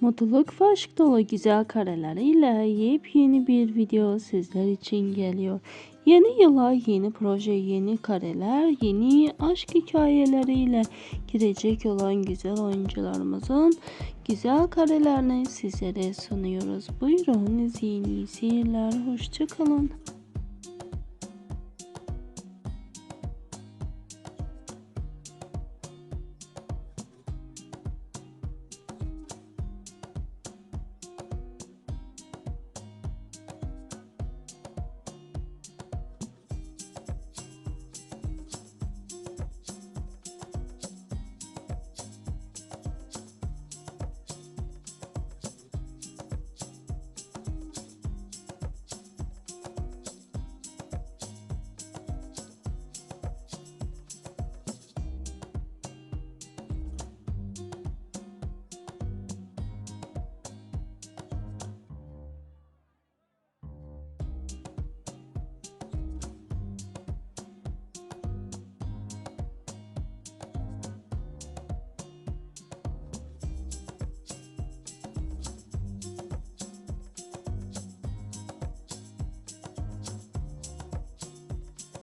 Mutluluk ve aşk dolu güzel kareleriyle yepyeni bir video sizler için geliyor. Yeni yıla yeni proje, yeni kareler, yeni aşk hikayeleriyle girecek olan güzel oyuncularımızın güzel karelerini sizlere sunuyoruz. Buyurun izleyin, iyi seyirler, hoşçakalın.